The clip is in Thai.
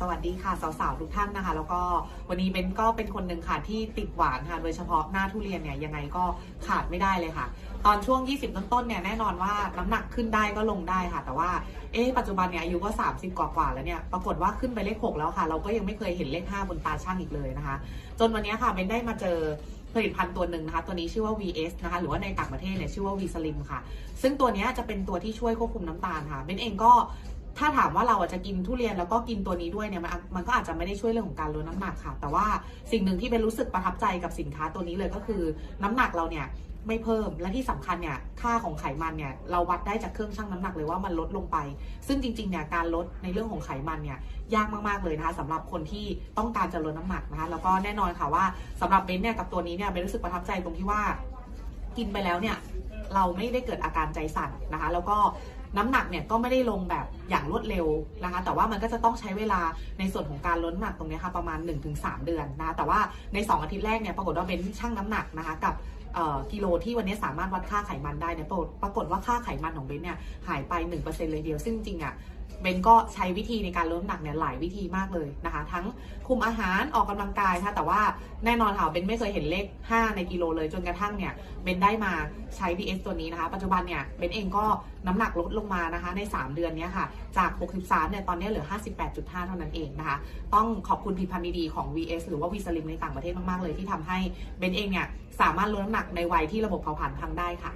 สวัสดีค่ะสาวๆทุกท่านนะคะ แล้วก็วันนี้เบนก็เป็นคนหนึ่งค่ะที่ติดหวานค่ะ โดยเฉพาะหน้าทุเรียนเนี่ยยังไงก็ขาดไม่ได้เลยค่ะ ตอนช่วง 20 ต้นๆเนี่ยแน่นอนว่าน้ำหนักขึ้นได้ก็ลงได้ค่ะ แต่ว่าเอ๊ะปัจจุบันเนี่ยอายุก็ 30 กว่าๆแล้วเนี่ยปรากฏว่าขึ้นไปเลข 6 แล้วค่ะ เราก็ยังไม่เคยเห็นเลข 5 บนตาช่างอีกเลยนะคะ จนวันนี้ค่ะเบนได้มาเจอผลิตภัณฑ์ตัวหนึ่งนะคะ ตัวนี้ชื่อว่า VS นะคะ หรือว่าในต่างประเทศเนี่ยชื่อว่า V Slim ค่ะ ซึ่งตัวนี้จะเป็นตัวที่ช่วยควบคุมน้ำตาลค่ะเบนเองก็ ถ้าถามว่าเราอะจะกินทุเรียนแล้วก็กินตัวนี้ด้วยเนี่ยมันมันก็อาจจะไม่ได้ช่วยเรื่องของการลดน้ำหนักค่ะ แต่ว่าสิ่งหนึ่งที่เป็นรู้สึกประทับใจกับสินค้าตัวนี้เลยก็คือ น้ำหนักเราเนี่ยไม่เพิ่มและที่สำคัญเนี่ยค่าของไขมันเนี่ยเราวัดได้จากเครื่องชั่งน้ำหนักเลยว่ามันลดลงไป ซึ่งจริงๆเนี่ยการลดในเรื่องของไขมันเนี่ยยากมากๆเลยนะคะสำหรับคนที่ต้องการจะลดน้ำหนักนะคะแล้วก็แน่นอนค่ะว่าสำหรับเบนเนี่ยกับตัวนี้เนี่ยเบนรู้สึกประทับใจตรงที่ว่ากินไปแล้วเนี่ยเราไม่ได้เกิดอาการใจสั่นนะคะ แล้วก็ น้ำหนักเนี่ยก็ไม่ได้ลงแบบอย่างรวดเร็วนะคะ แต่ว่ามันก็จะต้องใช้เวลาในส่วนของการลดน้ำหนักตรงนี้ค่ะประมาณ 1-3 เดือนนะะแต่ว่าใน 2 อาทิตย์แรกเนี่ยปรากฏว่าเป็นชั่งน้ำหนักนะคะกับกิโลที่วันนี้สามารถวัดค่าไขมันได้เนี่ยปรากฏว่าค่าไขมันของเบนเนี่ยหายไป 1%เลยเดียว ซึ่งจริงๆอะ เบนก็ใช้วิธีในการลดน้ำหนักเนี่ยหลายวิธีมากเลยนะคะ ทั้งคุมอาหารออกกำลังกายนะคะแต่ว่าแน่นอนค่ะเบนไม่เคยเห็นเลข 5 ในกิโลเลยจนกระทั่งเนี่ยเบนได้มาใช้ BS ตัวนี้นะคะ ปัจจุบันเนี่ยเบนเองก็น้ำหนักลดลงมานะคะใน 3 เดือนนี้ค่ะจาก 63 เนี่ยตอนนี้เหลือ 58.5 เท่านั้นเองนะคะ ต้องขอบคุณผลิตภัณฑ์ดีๆของ VS หรือว่า V Slim ในต่างประเทศมากๆเลยที่ทำให้เบนเองเนี่ยสามารถลดน้ำหนักในวัยที่ระบบเผาผลาญพังได้ค่ะ